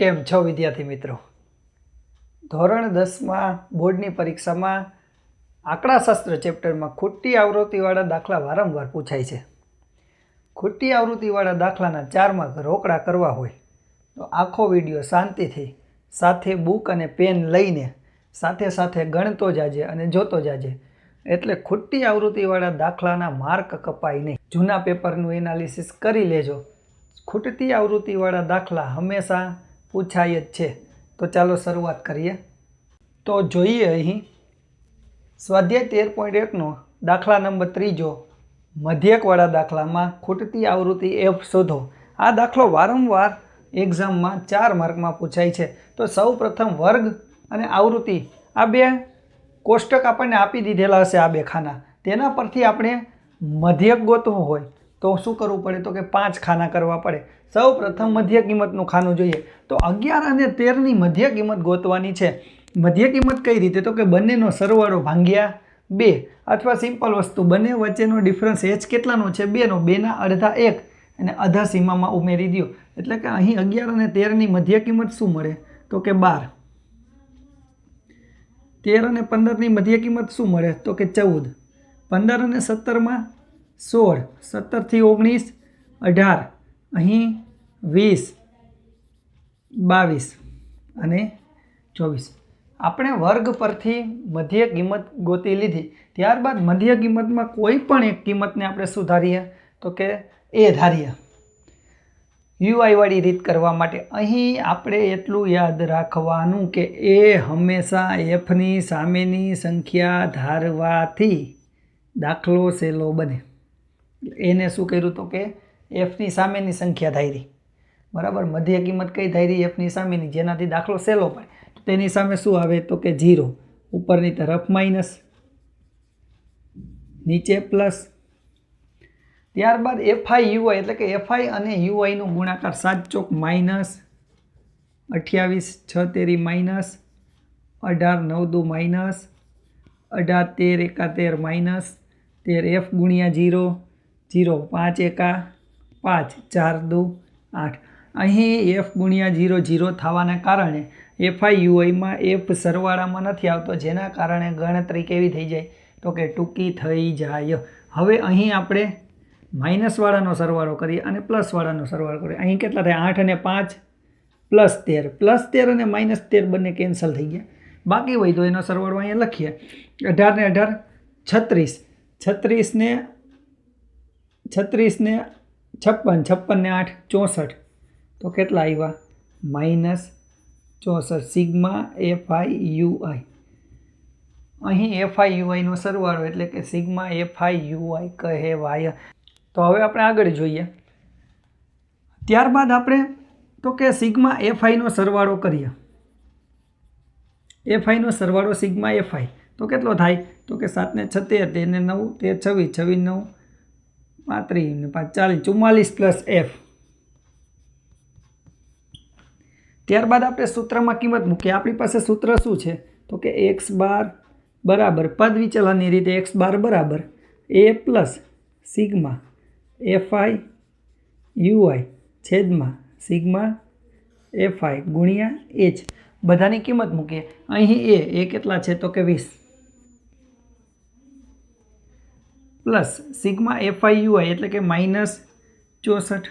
કેમ છો વિદ્યાર્થી મિત્રો? ધોરણ દસમાં બોર્ડની પરીક્ષામાં આંકડાશાસ્ત્ર ચેપ્ટરમાં ખોટી આવૃત્તિવાળા દાખલા વારંવાર પૂછાય છે. ખોટી આવૃત્તિવાળા દાખલાના ચારમાં રોકડા કરવા હોય, તો આખો વીડિયો શાંતિથી સાથે બુક અને પેન લઈને સાથે સાથે ગણતો જાજે અને જોતો જાજે. એટલે ખોટી આવૃત્તિવાળા દાખલાના માર્ક કપાય નહીં. જૂના પેપરનું એનાલિસિસ કરી લેજો. ખૂટતી આવૃત્તિવાળા દાખલા હંમેશા પૂછાય જ છે. તો ચાલો શરૂઆત કરીએ. તો જોઈએ અહીં. સ્વાધ્યાય તેર પોઈન્ટ એકનો દાખલા નંબર ત્રીજો. મધ્યકવાળા દાખલામાં ખૂટતી આવૃત્તિ એફ શોધો. આ દાખલો વારંવાર એક્ઝામમાં ચાર માર્કમાં પૂછાય છે. તો સૌ પ્રથમ વર્ગ અને આવૃત્તિ. આ બે કોષ્ટક આપણને આપી દીધેલા હશે આ બે ખાના. તેના પરથી આપણે મધ્યક ગોતવું હોય તો શું કરવું પડે? તો કે પાંચ ખાના કરવા પડે. સૌ પ્રથમ મધ્ય કિંમતનું ખાનું જોઈએ. તો અગિયાર અને તેરની મધ્ય કિંમત ગોતવાની છે. મધ્ય કિંમત કઈ રીતે? તો કે બંનેનો સરવાળો ભાંગ્યા બે. અથવા સિમ્પલ વસ્તુ, બંને વચ્ચેનો ડિફરન્સ એચ કેટલાનો છે? બેનો. બેના અડધા એક અને અધા સીમામાં ઉમેરી દો એટલે કે અહીં અગિયાર અને તેરની મધ્ય કિંમત શું મળે? તો કે બાર. તેર અને પંદરની મધ્ય કિંમત શું મળે? તો કે ચૌદ. પંદર અને સત્તરમાં સોળ. સત્તરથી ઓગણીસ, અઢાર. અહીં વીસ, બાવીસ અને ચોવીસ. આપણે વર્ગ પરથી મધ્ય કિંમત ગોતી લીધી. ત્યારબાદ મધ્ય કિંમતમાં કોઈ પણ એક કિંમતને આપણે સુધારીએ તો કે એ ધારીએ. યુઆઈવાળી રીત કરવા માટે અહીં આપણે એટલું યાદ રાખવાનું કે એ હંમેશા એફની સામેની સંખ્યા ધારવાથી દાખલો સહેલો બને. એને શું કર્યું તો કે એફની સામેની સંખ્યા ધારી. બરાબર? મધ્ય કિંમત કઈ ધારી? એફની સામેની. જેનાથી દાખલો સહેલો પડે. તેની સામે શું આવે? તો કે ઝીરો. ઉપરની તરફ માઇનસ. નીચે પ્લસ. ત્યારબાદ એફઆઈ યુઆઈ એટલે કે એફઆઈ અને યુઆઈનું ગુણાકાર સાત ચોક માઇનસ અઠ્યાવીસ, છ તેરી માઇનસ, અઢાર, નવ દુ માઇનસ, અઢાર, તેર એકાતેર માઇનસ, તેર એફ ગુણ્યા જીરો જીરો પાંચ એકા. પાંચ, ચાર, દો, આઠ. અહીં એફ ગુણ્યા જીરો જીરો થવાના કારણે એફઆઈ યુઆઈમાં એફ સરવાળામાં નથી આવતો, જેના કારણે ગણતરી કેવી થઈ જાય? તો કે ટૂંકી થઈ જાય. હવે અહીં આપણે માઇનસવાળાનો સરવાળો કરીએ અને પ્લસવાળાનો સરવાળો કરીએ. અહીં કેટલા થાય? આઠ અને પાંચ પ્લસ તેર. પ્લસ તેર અને માઇનસ તેર બંને કેન્સલ થઈ ગયા. બાકી હોય તો એનો સરવાળો અહીંયા લખીએ. અઢાર ને અઢાર, છત્રીસ. છત્રીસને છત્રીસને છપ્પન છપ્પનને આઠ, ચોસઠ. તો કેટલા આવ્યા માઇનસ ચોસઠ sigma F I U I અહીં એફ આઈ યુઆઈનો સરવાળો એટલે કે સિગ્મા એફ આઈ યુઆઈ કહેવાય. તો હવે આપણે આગળ જોઈએ. ત્યારબાદ આપણે તો કે સિગ્મા એફઆઈનો સરવાળો કરીએ. એફ આઈનો સરવાળો સિગ્મા એફઆઈ. તો કેટલો થાય? તો કે સાતને છતેર તેને નવ, તેર છવ્વીસ છવ્વીસ નવ પાંત્રીસ ને ચાલીસ ચુમ્માલીસ પ્લસ એફ ત્યારબાદ આપણે સૂત્રમાં કિંમત મૂકીએ આપણી પાસે સૂત્ર શું છે તો કે એક્સ બાર બરાબર પદ વિચલનની રીતે એક્સ બાર બરાબર A plus sigma F I U I છેદમાં સિગ્મા એફઆઈ ગુણ્યા એચ બધાની કિંમત મૂકીએ અહીં એ એ કેટલા છે તો કે વીસ પ્લસ સિગ્મા એફઆઈ યુઆઈ એટલે કે માઇનસ ચોસઠ.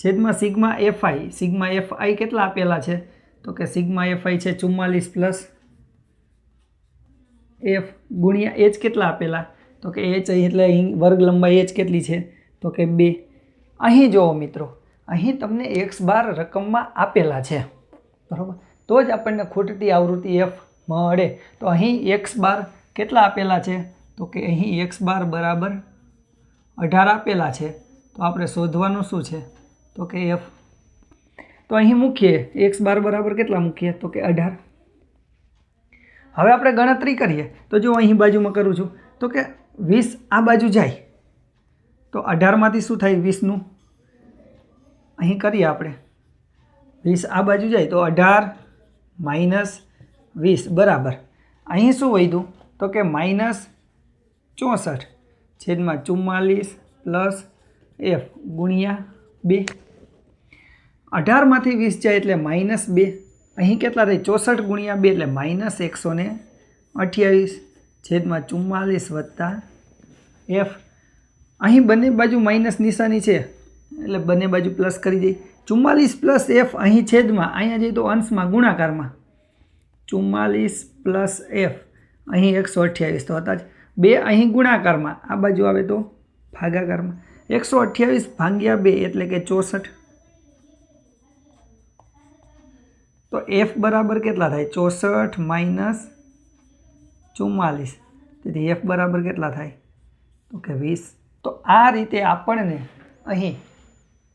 છેદમાં સિગ્મા એફઆઈ. સિગ્મા એફઆઈ કેટલા આપેલા છે? તો કે સિગ્મા એફઆઈ છે ચુમ્માલીસ પ્લસ એફ ગુણ્યા એચ કેટલા આપેલા? તો કે એચ એટલે અહીં વર્ગ લંબાઈ એચ કેટલી છે? તો કે બે. અહીં જુઓ મિત્રો, અહીં તમને એક્સ બાર રકમમાં આપેલા છે. બરાબર? તો જ આપણને ખૂટતી આવૃત્તિ એફ મળે. તો અહીં એક્સ બાર કેટલા આપેલા છે? તો કે અહીં એક્સ બાર બરાબર અઢાર આપેલા છે. તો આપણે શોધવાનું શું છે? તો કે એફ તો અહીં મૂકીએ. એક્સ બાર બરાબર કેટલા મૂકીએ? તો કે અઢાર. હવે આપણે ગણતરી કરીએ. તો જો અહીં બાજુમાં કરું છું. તો કે વીસ આ બાજુ જાય. તો અઢારમાંથી શું થાય? વીસનું. અહીં કરીએ આપણે. વીસ આ બાજુ જાય. તો અઢાર માઇનસ વીસ. બરાબર. અહીં શું વધ્યું? તો કે માઇનસ ચોસઠ છેદમાં ચુમ્માલીસ પ્લસ એફ ગુણ્યા બે. અઢારમાંથી વીસ જાય એટલે માઇનસ બે. અહીં કેટલા થાય? ચોસઠ ગુણ્યા બે એટલે માઇનસ એકસો ને અઠ્યાવીસ છેદમાં ચુમ્માલીસ વત્તા એફ. અહીં બંને બાજુ માઇનસ નિશાની છે, એટલે બંને બાજુ પ્લસ કરી દઈએ ચુમ્માલીસ પ્લસ એફ અહીં છેદમાં, અહીંયા જઈએ તો અંશમાં ગુણાકારમાં. ચુમ્માલીસ પ્લસ એફ. અહીં એકસો અઠ્યાવીસ તો હતા જ. બે અહીં ગુણાકારમાં. આ બાજુ આવે તો ભાગાકારમાં. એકસો અઠ્યાવીસ ભાગ્યા બે એટલે કે ચોસઠ. તો એફ બરાબર કેટલા થાય? ચોસઠ માઇનસ ચુમ્માલીસ. તેથી એફ બરાબર કેટલા થાય? તો કે વીસ. તો આ રીતે આપણને અહીં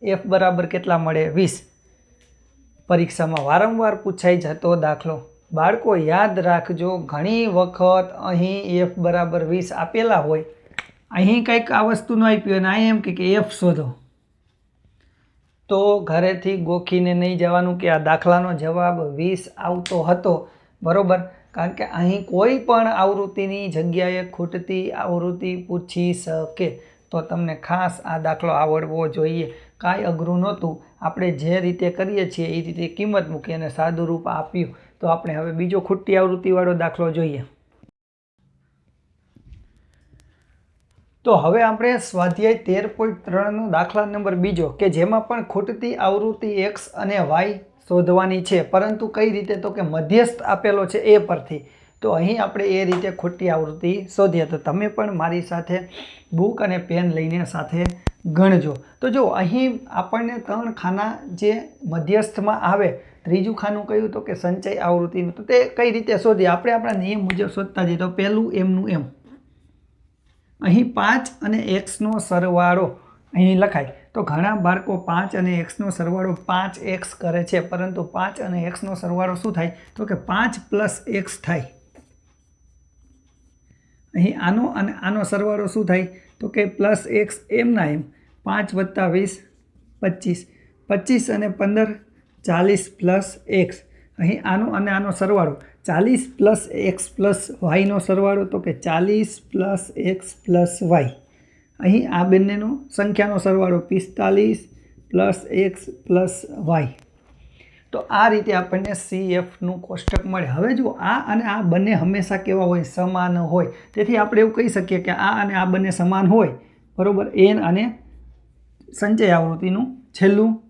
એફ બરાબર કેટલા મળે? વીસ. પરીક્ષામાં વારંવાર પૂછાઈ જતો દાખલો. બાળકો, યાદ રાખજો, ઘણી વખત અહીં એફ બરાબર વીસ આપેલા હોય. અહીં કંઈક આ વસ્તુનું આપ્યું અને અહીં એમ કે કે એફ શોધો. તો ઘરેથી ગોખીને નહીં જવાનું કે આ દાખલાનો જવાબ વીસ આવતો હતો. બરાબર? કારણ કે અહીં કોઈ પણ આવૃત્તિની જગ્યાએ ખૂટતી આવૃત્તિ પૂછી શકે. તો તમને ખાસ આ દાખલો આવડવો જોઈએ. કાંઈ અઘરું નહોતું. આપણે જે રીતે કરીએ છીએ એ રીતે કિંમત મૂકી અને સાદું રૂપ આપ્યું. તો આપણે હવે બીજો ખૂટતી આવૃત્તિવાળો દાખલો જોઈએ. તો હવે આપણે સ્વાધ્યાય તેર પોઈન્ટ ત્રણનો દાખલા નંબર બીજો, કે જેમાં પણ ખૂટતી આવૃત્તિ એક્સ અને વાય શોધવાની છે, પરંતુ કઈ રીતે? તો કે મધ્યસ્થ આપેલો છે એ પરથી. તો અહીં આપણે એ રીતે ખોટી આવૃત્તિ શોધીએ. તો તમે પણ મારી સાથે બુક અને પેન લઈને સાથે ગણજો. તો જો અહીં આપણને ત્રણ ખાના જે મધ્યસ્થમાં આવે ત્રીજું ખાનું કહ્યું તો કે સંચય આવૃત્તિનું. તો તે કઈ રીતે શોધીએ? આપણે આપણા નિયમ મુજબ શોધતા જઈએ તો પહેલું એમનું એમ. અહીં પાંચ અને એક્સનો સરવાળો અહીં લખાય. તો ઘણા બાળકો પાંચ અને એક્સનો સરવાળો પાંચ એક્સ કરે છે. પરંતુ પાંચ અને એક્સનો સરવાળો શું થાય? તો કે પાંચ પ્લસ એક્સ થાય. અહીં આનો અને આનો સરવાળો શું થાય? તો કે પ્લસ એક્સ એમના એમ. પાંચ વત્તા વીસ, પચીસ. પચીસ અને પંદર ચાલીસ પ્લસ એક્સ. અહીં આનો અને આનો સરવાળો. ચાલીસ પ્લસ એક્સ પ્લસ વાયનો સરવાળો તો કે ચાલીસ પ્લસ એક્સ પ્લસ વાય. અહીં આ બંનેનો સંખ્યાનો સરવાળો પિસ્તાલીસ પ્લસ એક્સ પ્લસ વાય. તો આ રીતે આપણને સી એફનું કોષ્ટક મળે. હવે જો આ અને આ બંને હંમેશા કેવા હોય? સમાન હોય. તેથી આપણે એવું કહી શકીએ કે આ અને આ બંને સમાન હોય. બરાબર? એન અને સંચય આવૃત્તિનું છેલ્લું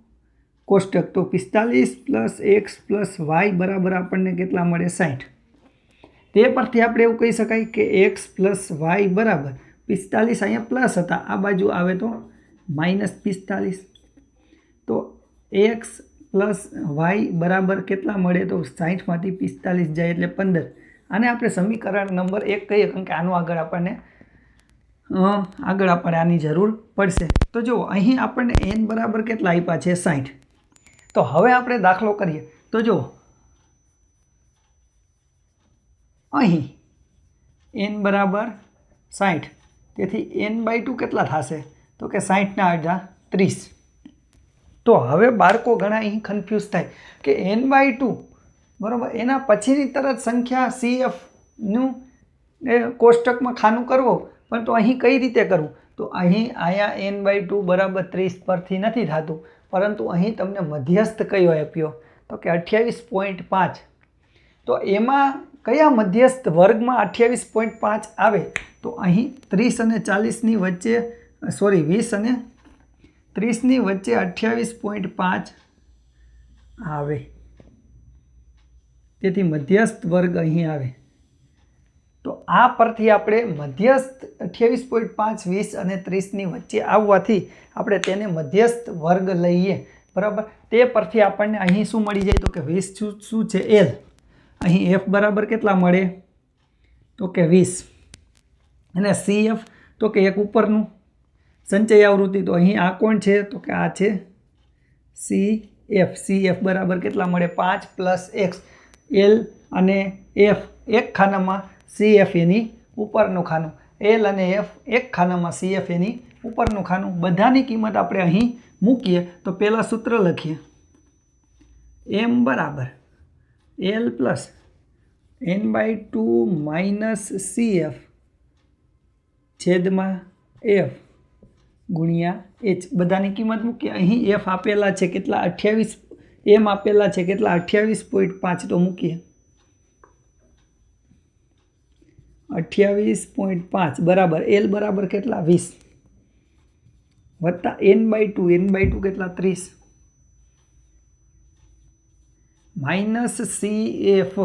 કોષ્ટક તો પિસ્તાલીસ પ્લસ એક્સ પ્લસ વાય બરાબર આપણને કેટલા મળે? સાઠ. તે પરથી આપણે એવું કહી શકાય કે એક્સ પ્લસ વાય બરાબર પિસ્તાલીસ અહીંયા પ્લસ હતા. આ બાજુ આવે તો માઇનસ પિસ્તાલીસ. તો એક્સ પ્લસ વાય બરાબર કેટલા મળે? તો સાઠમાંથી પિસ્તાલીસ જાય એટલે પંદર. આને આપણે સમીકરણ નંબર એક કહીએ, કારણ કે આનું આગળ આપણને આગળ આપણે આની જરૂર પડશે. તો જુઓ, અહીં આપણને એન બરાબર કેટલા આપ્યા છે? સાઠ. તો હવે આપણે દાખલો કરીએ. તો જુઓ. અહીં એન બરાબર સાઠ તેથી એન બાય ટુ કેટલા થશે? તો કે સાઠના અડધા ત્રીસ. તો હવે બાળકો ઘણા અહીં કન્ફ્યુઝ થાય કે એન બાય ટુ બરાબર, એના પછીની તરત સંખ્યા સી એફનું એ કોષ્ટકમાં ખાનું કરવો, પણ તો અહીં કઈ રીતે કરવું? તો અહીં અહીંયા એન બાય ટુ બરાબર ત્રીસ પરથી નથી થતું. પરંતુ અહીં તમને મધ્યસ્થ કયો આપ્યો? તો કે અઠ્યાવીસ પોઈન્ટ પાંચ. તો એમાં કયા મધ્યસ્થ વર્ગમાં અઠ્યાવીસ પોઈન્ટ પાંચ આવે? તો અહીં ત્રીસ અને ચાલીસની વચ્ચે સોરી વીસ અને ત્રીસની વચ્ચે અઠ્યાવીસ પોઈન્ટ પાંચ આવે. તેથી મધ્યસ્થ વર્ગ અહીં આવે. તો આ પરથી આપણે મધ્યસ્થ અઠ્યાવીસ પોઈન્ટ પાંચ, વીસ અને ત્રીસની વચ્ચે આવવાથી આપણે તેને મધ્યસ્થ વર્ગ લઈએ. બરાબર? તે પરથી આપણને અહીં શું મળી જાય? તો કે વીસ શું છે? એલ. અહીં એફ બરાબર કેટલા મળે? તો કે વીસ. અને સી એફ, તો કે એક ઉપરનું. સંચય આવૃત્તિ, તો અહીં આ કોણ છે? તો કે આ છે સી એફ. સી એફ બરાબર કેટલા મળે? પાંચ પ્લસ એક્સ. એલ અને એફ એક ખાનામાં સી એફ એની ઉપરનું ખાનું. એલ અને એફ એક ખાનામાં એની ઉપરનું ખાનું. બધાની કિંમત આપણે અહીં મૂકીએ તો પહેલાં સૂત્ર લખીએ. એમ બરાબર. L plus N by two minus C F છેદમાં એફ ગુણ્યા એચ. બધાની કિંમત મૂકીએ. અહીં એફ આપેલા છે કેટલા? અઠ્યાવીસ, એમ આપેલા છે કેટલા? અઠ્યાવીસ પોઈન્ટ પાંચ તો મૂકીએ. અઠ્યાવીસ પોઈન્ટ પાંચ, બરાબર. એલ બરાબર કેટલા? વીસ. વત્તા N by two N by two કેટલા? ત્રીસ. માઇનસ સી એફ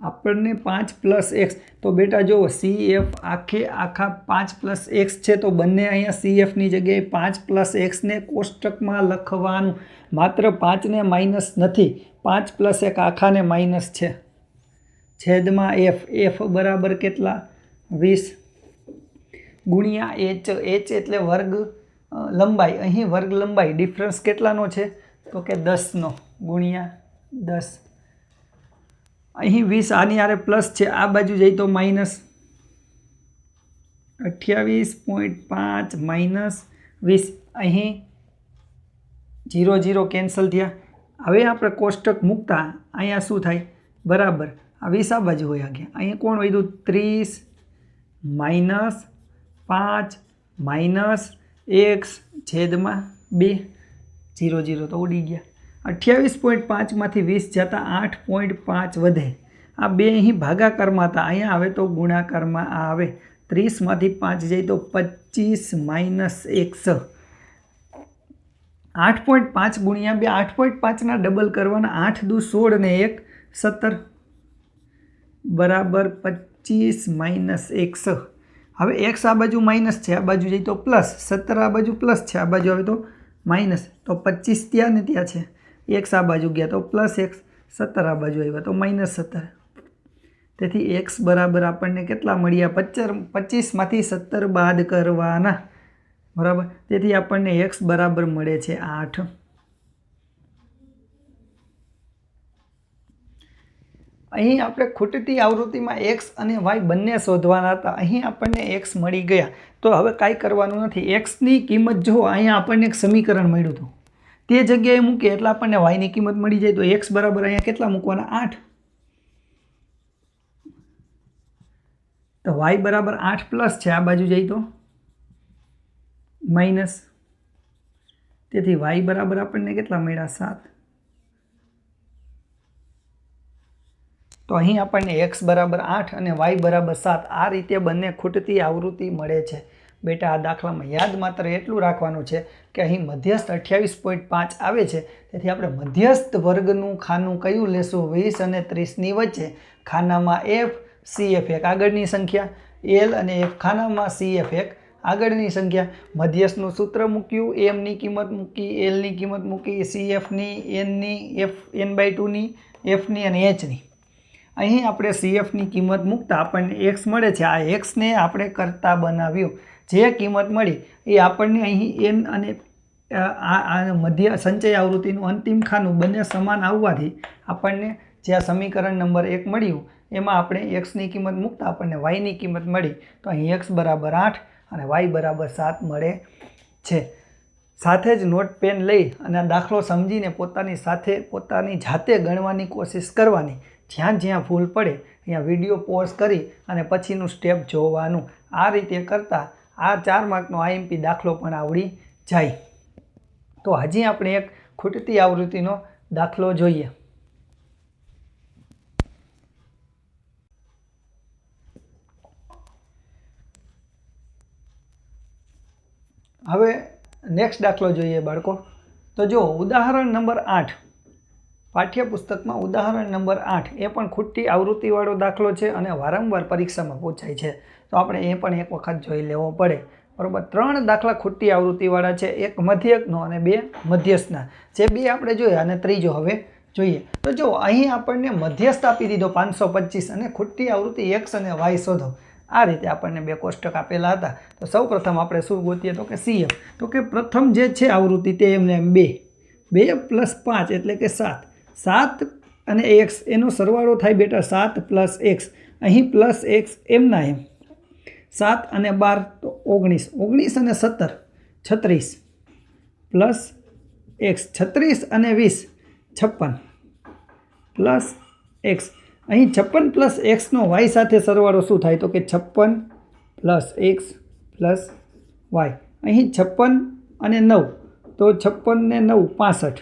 આપણને પાંચ પ્લસ એક્સ તો બેટા જુઓ સી એફ આખે આખા પાંચ પ્લસ એક્સ છે, તો બંને અહીંયા સી એફની જગ્યાએ પાંચ પ્લસ એક્સને કોષ્ટકમાં લખવાનું. માત્ર પાંચને માઇનસ નથી. પાંચ પ્લસ એક આખાને માઇનસ છે. છેદમાં એફ. એફ બરાબર કેટલા? વીસ. ગુણ્યા એચ. એચ એટલે વર્ગ લંબાઈ. અહીં વર્ગ લંબાઈ ડિફરન્સ કેટલાનો છે? તો કે દસનો. ગુણ્યા દસ. અહીં વીસ આની આરે પ્લસ છે. આ બાજુ જઈ તો માઇનસ અઠ્યાવીસ પોઈન્ટ પાંચ માઇનસ વીસ. અહીં જીરો જીરો કેન્સલ થયા. હવે આપણે કોષ્ટક મૂકતા, અહીંયા શું થાય? બરાબર. આ વીસ આ બાજુ હોય ગયા અહીંયા કોણ વધ્યું? ત્રીસ માઇનસ પાંચ માઇનસ એક્સ છેદમાં બે. જીરો જીરો તો ઉડી ગયા. અઠ્યાવીસ પોઈન્ટ પાંચમાંથી વીસ જતાં આઠ પોઈન્ટ પાંચ વધે. આ બે અહીં ભાગાકારમાં હતા. અહીંયા આવે તો ગુણાકારમાં આ આવે. ત્રીસમાંથી પાંચ જાય તો પચીસ માઇનસ એકસો. આઠ પોઈન્ટ પાંચ ગુણ્યા બે. આઠ પોઈન્ટ પાંચના ડબલ કરવાના આઠ દુ સોળ ને એક. સત્તર. બરાબર પચીસ માઇનસ એકસો હવે એક્સ આ બાજુ માઇનસ છે, આ બાજુ જઈ તો પ્લસ, સત્તર આ બાજુ પ્લસ છે, આ બાજુ આવે તો માઇનસ. તો પચીસ ત્યાં ને ત્યાં છે. એક્સ આ બાજુ ગયા તો પ્લસ એક્સ, સત્તર આ બાજુ આવ્યા તો માઇનસ સત્તર. તેથી એક્સ બરાબર આપણને કેટલા મળ્યા? પચર પચીસમાંથી સત્તર બાદ કરવાના. બરાબર? તેથી આપણને એક્સ બરાબર મળે છે આઠ. અહીં આપણે ખૂટતી આવૃત્તિમાં એક્સ અને વાય બંને શોધવાના હતા. અહીં આપણને એક્સ મળી ગયા. તો હવે કાંઈ કરવાનું નથી. એક્સની કિંમત જો અહીંયા આપણને એક સમીકરણ મળ્યું હતું. તે જગ્યાએ મૂકીએ એટલે આપણને વાયની કિંમત મળી જાય. તો એક્સ બરાબર અહીંયા કેટલા મૂકવાના? આઠ. તો વાય બરાબર આઠ પ્લસ છે. આ બાજુ જઈ તો. માઇનસ. તેથી વાય બરાબર આપણને કેટલા મળ્યા? સાત. તો અહીં આપણને એક્સ બરાબર આઠ અને વાય બરાબર સાત આ રીતે બંને ખૂટતી આવૃત્તિ મળે છે. બેટા, આ દાખલામાં યાદ માત્ર એટલું રાખવાનું છે કે અહીં મધ્યસ્થ અઠ્યાવીસ પોઈન્ટ પાંચ આવે છે. તેથી આપણે મધ્યસ્થ વર્ગનું ખાનું કયું લેશું? વીસ અને ત્રીસની વચ્ચે. ખાનામાં એફ સી એફ એક આગળની સંખ્યા. એલ અને એફ ખાનામાં સી એફ એક આગળની સંખ્યા. મધ્યસ્થનું સૂત્ર મૂક્યું એમની કિંમત મૂકી એલની કિંમત મૂકી સી એફની એનની એફ એન બાય ટુની એફની અને એચની અહીં આપણે સીએફની કિંમત મૂકતા આપણને એક્સ મળે છે. આ એક્સને આપણે કરતા બનાવ્યું. જે કિંમત મળી એ આપણને અહીં એન અને આ મધ્ય સંચય આવૃત્તિનું અંતિમ ખાનું બંને સમાન આવવાથી આપણને જે આ સમીકરણ નંબર એક મળ્યું, એમાં આપણે એક્સની કિંમત મૂકતા આપણને વાયની કિંમત મળી. તો અહીં એક્સ બરાબર આઠ અને વાય બરાબર સાત મળે છે. સાથે જ નોટ પેન લઈ અને આ દાખલો સમજીને પોતાની સાથે, પોતાની જાતે ગણવાની કોશિશ કરવાની. જ્યાં જ્યાં ભૂલ પડે ત્યાં વીડિયો પોઝ કરી અને પછીનું સ્ટેપ જોવાનું. આ રીતે કરતાં આ ચાર માર્કનો આઈએમપી દાખલો પણ આવડી જાય. તો હજી આપણે એક ખૂટતી આવૃત્તિનો દાખલો જોઈએ. હવે નેક્સ્ટ દાખલો જોઈએ બાળકો. તો જો ઉદાહરણ નંબર આઠ. પાઠ્યપુસ્તકમાં ઉદાહરણ નંબર આઠ, એ પણ ખુટ્ટી આવૃત્તિવાળો દાખલો છે અને વારંવાર પરીક્ષામાં પૂછાય છે. તો આપણે એ પણ એક વખત જોઈ લેવો પડે. બરાબર, ત્રણ દાખલા ખુટ્ટી આવૃત્તિવાળા છે, એક મધ્યકનો અને બે મધ્યસ્થના. જે બે આપણે જોયા અને ત્રીજો હવે જોઈએ. તો જો અહીં આપણને મધ્યસ્થ આપી દીધો પાંચસો પચીસ અને ખુટ્ટી આવૃત્તિ એક્સ અને વાય શોધો. આ રીતે આપણને બે કોષ્ટક આપેલા હતા. તો સૌ પ્રથમ આપણે શું ગોતીએ? તો કે સીએમ તો કે પ્રથમ જે છે આવૃત્તિ, તે એમને એમ બે. બે પ્લસ પાંચ એટલે કે સાત. સાત અને એક્સ, એનો સરવાળો થાય બેટા સાત પ્લસ એક્સ. અહીં પ્લસ એક્સ એમના એમ. સાત અને બાર તો ઓગણીસ. ઓગણીસ અને સત્તર, છત્રીસ. પ્લસ એક્સ, છત્રીસ અને વીસ, છપ્પન. Plus X. અહીં છપ્પન પ્લસ એક્સનો વાય સાથે સરવાળો શું થાય? તો કે છપ્પન પ્લસ એક્સ પ્લસ વાય. અહીં છપ્પન અને નવ. તો છપ્પન ને નવ, પાસઠ.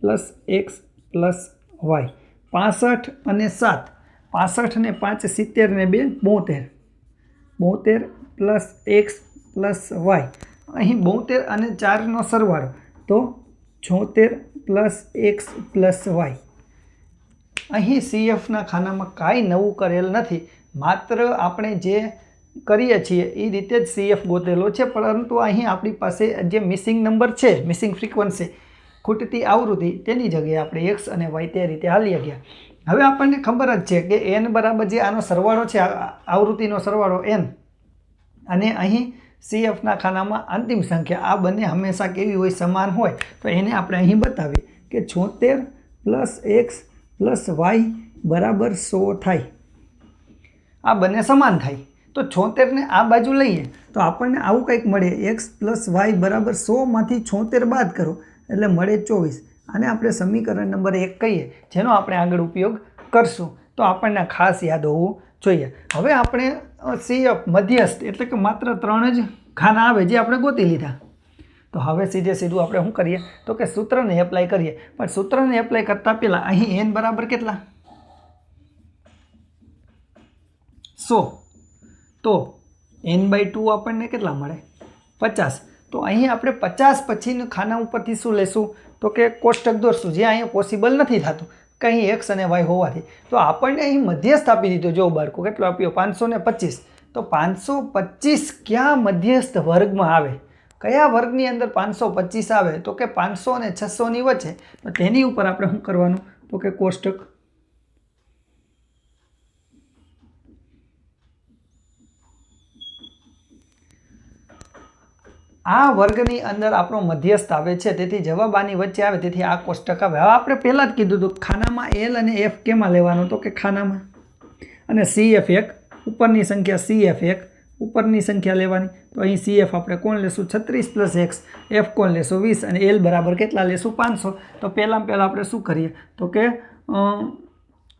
Plus X plus Y. પાસઠ અને સાત. પાસઠ ને પાંચ સિત્તેર ને બે બોતેર. બોતેર પ્લસ એક્સ પ્લસ વાય. અહીં બોતેર અને ચારનો સરવાળો. તો છોતેર પ્લસ એક્સ પ્લસ વાય. અહીં સીએફના ખાનામાં કાંઈ નવું કરેલ નથી. માત્ર આપણે જે કરીએ છીએ, એ રીતે જ સીએફ ગોતેલો છે. પરંતુ અહીં આપણી પાસે જે મિસિંગ નંબર છે મિસિંગ ફ્રીક્વન્સી ખૂટતી આવૃત્તિ તેની જગ્યાએ આપણે એક્સ અને વાય તે રીતે હાલી ગયા. હવે આપણને ખબર જ છે કે એન બરાબર જે આનો સરવાળો છે આવૃત્તિનો સરવાળો એન અને અહીં સીએફના ખાનામાં અંતિમ સંખ્યા, આ બંને હંમેશા કેવી હોય, સમાન હોય, તો એને આપણે અહીં બતાવીએ કે છોતેર પ્લસ એક્સ પ્લસ વાય બરાબર સો થાય. આ બંને સમાન થાય. તો છોતેરને આ બાજુ લઈએ, તો આપણને આવું કંઈક મળે એક્સ પ્લસ વાય બરાબર સોમાંથી છોતેર બાદ કરો એટલે મળે ચોવીસ. આને આપણે સમીકરણ નંબર એક કહીએ, જેનો આપણે આગળ ઉપયોગ કરશું. તો આપણને ખાસ યાદ હોવું જોઈએ. હવે આપણે સીએફ મધ્યસ્થ એટલે કે માત્ર ત્રણ જ ખાના આવે જે આપણે ગોતી લીધા. તો હવે સીધે સીધું આપણે શું કરીએ? તો કે સૂત્રને એપ્લાય કરીએ. પણ સૂત્રને એપ્લાય કરતાં પહેલાં અહીં એન બરાબર કેટલા? સો. તો એન બાય ટુ આપણને કેટલા મળે? પચાસ. તો અહીં આપણે પચાસ પછીનું ખાના ઉપરથી શું લેશું? તો કે કોષ્ટક દોરશું, જે અહીંયા પોસિબલ નથી થતું. કંઈ એક્સ અને વાય હોવાથી. તો આપણને અહીં મધ્યસ્થ આપી દીધો, જો બાળકો કેટલો આપ્યો? પાંચસો ને પચીસ. તો પાંચસો પચીસ ક્યાં મધ્યસ્થ વર્ગમાં આવે? કયા વર્ગની અંદર પાંચસો પચીસ આવે? તો કે પાંચસો અને છસોની વચ્ચે. તો તેની ઉપર આપણે શું કરવાનું? તો કે કોષ્ટક આ વર્ગની અંદર આપણો મધ્યસ્થ આવે છે, તેથી જવાબ આની વચ્ચે આવે, તેથી આ કોષ્ટક આવે. હવે આપણે પહેલાં જ કીધું હતું, ખાનામાં એલ અને એફ કેમાં લેવાનું? તો કે ખાનામાં? અને સી એફ એક, ઉપરની સંખ્યા સી એફ એક, ઉપરની સંખ્યા લેવાની. તો અહીં સી એફ આપણે કોણ લેશું? છત્રીસ પ્લસ એક્સ એફ કોણ લેશું? વીસ. અને એલ બરાબર કેટલા લેશું? પાંચસો. તો પહેલાં પહેલાં આપણે શું કરીએ? તો કે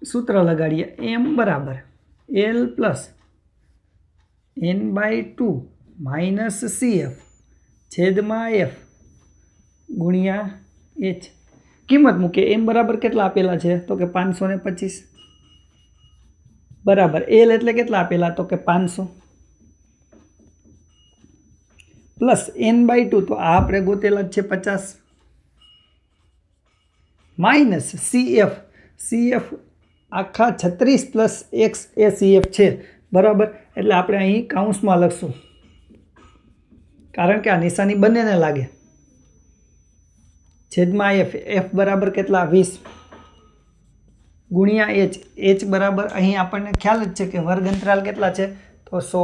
સૂત્ર લગાડીએ. એમ બરાબર. L plus N by two minus C F છેદમાં એફ ગુણ્યા એચ. કિંમત મૂકીએ. એમ બરાબર કેટલા આપેલા છે? તો કે પાંચસો ને પચીસ. બરાબર. એલ એટલે કેટલા આપેલા? તો કે પાંચસો. પ્લસ એન બાય ટુ, તો આ આપણે ગોતેલા જ છે પચાસ. Minus C F C F આખા છત્રીસ પ્લસ એક્સ એ સી એફ છે. બરાબર? એટલે આપણે અહીં કાઉન્સમાં લખશું. કારણ કે આ નિશાની બંનેને લાગે. છેદમાં એફ એફ બરાબર કેટલા? વીસ. ગુણ્યા એચ એચ બરાબર અહીં આપણને ખ્યાલ જ છે કે વર્ગ અંતરાલ કેટલા છે? તો સો.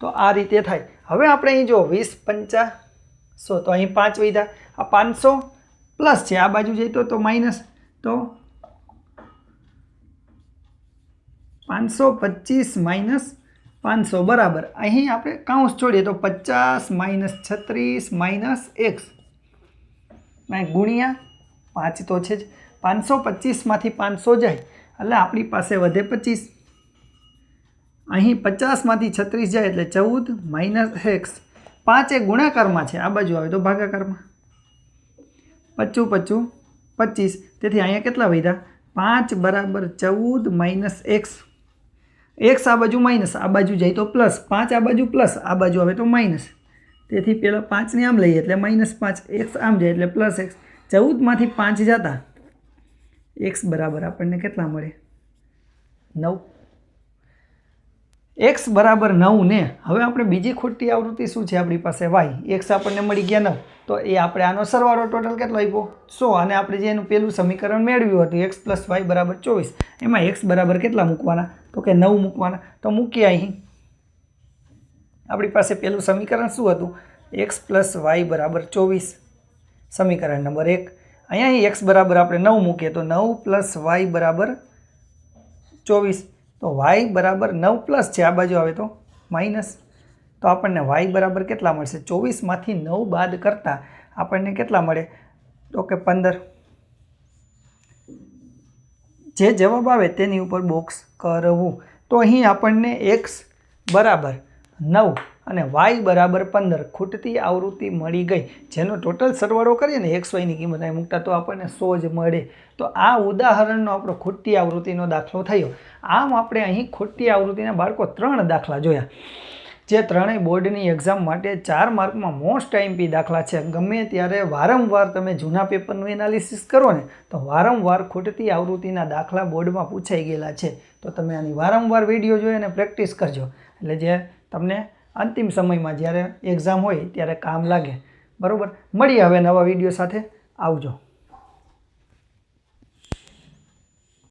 તો આ રીતે થાય. હવે આપણે અહીં જો વીસ પંચા સો, તો અહીં પાંચ વધ્યા આ પાંચસો પ્લસ છે, આ બાજુ જઈ તો તો માઇનસ. તો પાંચસો પચીસ માઇનસ પાંચસો, બરાબર. અહીં આપણે કાઉન્સ છોડીએ તો પચાસ માઇનસ છત્રીસ માઇનસ એક્સ ગુણ્યા પાંચ તો છે જ. પાંચસો પચીસમાંથી પાંચસો જાય. એટલે આપણી પાસે વધે પચીસ. અહીં પચાસમાંથી છત્રીસ જાય એટલે ચૌદ માઇનસ એક્સ પાંચ એ ગુણાકારમાં છે. આ બાજુ આવે તો ભાગાકારમાં. પચું પચું પચીસ. તેથી અહીંયા કેટલા વધ્યા? પાંચ બરાબર ચૌદ માઇનસ એક્સ એક્સ આ બાજુ માઇનસ આ બાજુ જાય તો પ્લસ પાંચ આ બાજુ પ્લસ આ બાજુ આવે તો માઇનસ તેથી પહેલાં પાંચને આમ લઈએ એટલે માઇનસ પાંચ એક્સ આમ જાય એટલે પ્લસ એક્સ ચૌદમાંથી પાંચ જતા. એક્સ બરાબર આપણને કેટલા મળે? નવ. એક્સ બરાબર નવ ને હવે આપણે બીજી ખોટી આવૃત્તિ શું છે આપણી પાસે? વાય એક્સ આપણને મળી ગયા નવ. તો એ આપણે આનો સરવાળો ટોટલ કેટલો આપ્યો? સો. અને આપણે જે એનું પહેલું સમીકરણ મેળવ્યું હતું એક્સ પ્લસ વાય બરાબર ચોવીસ. એમાં એક્સ બરાબર કેટલા મૂકવાના? તો કે નવ મૂકવાના. તો મૂકીએ અહીં. આપણી પાસે પહેલું સમીકરણ શું હતું? એક્સ પ્લસ વાય બરાબર ચોવીસ. સમીકરણ નંબર એક. અહીંયા અહીં એક્સ બરાબર આપણે નવ મૂકીએ તો નવ પ્લસ વાય બરાબર ચોવીસ. તો વાય બરાબર નવ પ્લસ છે, આ બાજુ આવે તો માઇનસ તો આપણને વાય બરાબર કેટલા મળશે? ચોવીસમાંથી નવ બાદ કરતાં આપણને કેટલા મળે? તો કે પંદર. જે જવાબ આવે તેની ઉપર બોક્સ કરવું. તો અહીં આપણને એક્સ બરાબર નવ અને વાય બરાબર પંદર ખૂટતી આવૃત્તિ મળી ગઈ. જેનો ટોટલ સરવાળો કરીએ ને એકસો એની કિંમત અહીં મૂકતા તો આપણને સો જ મળે. તો આ ઉદાહરણનો આપણો ખૂટતી આવૃત્તિનો દાખલો થયો. આમ આપણે અહીં ખૂટતી આવૃત્તિના બાળકો ત્રણ દાખલા જોયા. જે ત્રણેય બોર્ડની એક્ઝામ માટે ચાર માર્કમાં મોસ્ટ આઈમ્પી દાખલા છે. ગમે ત્યારે વારંવાર તમે જૂના પેપરનું એનાલિસિસ કરો ને, તો વારંવાર ખૂટતી આવૃત્તિના દાખલા બોર્ડમાં પૂછાઈ ગયેલા છે. તો તમે આની વારંવાર વીડિયો જોઈ અને પ્રેક્ટિસ કરજો. એટલે જે તમને અંતિમ સમયમાં જ્યારે એક્ઝામ હોય ત્યારે કામ લાગે. બરાબર? મળીએ હવે નવા વીડિયો સાથે. આવજો.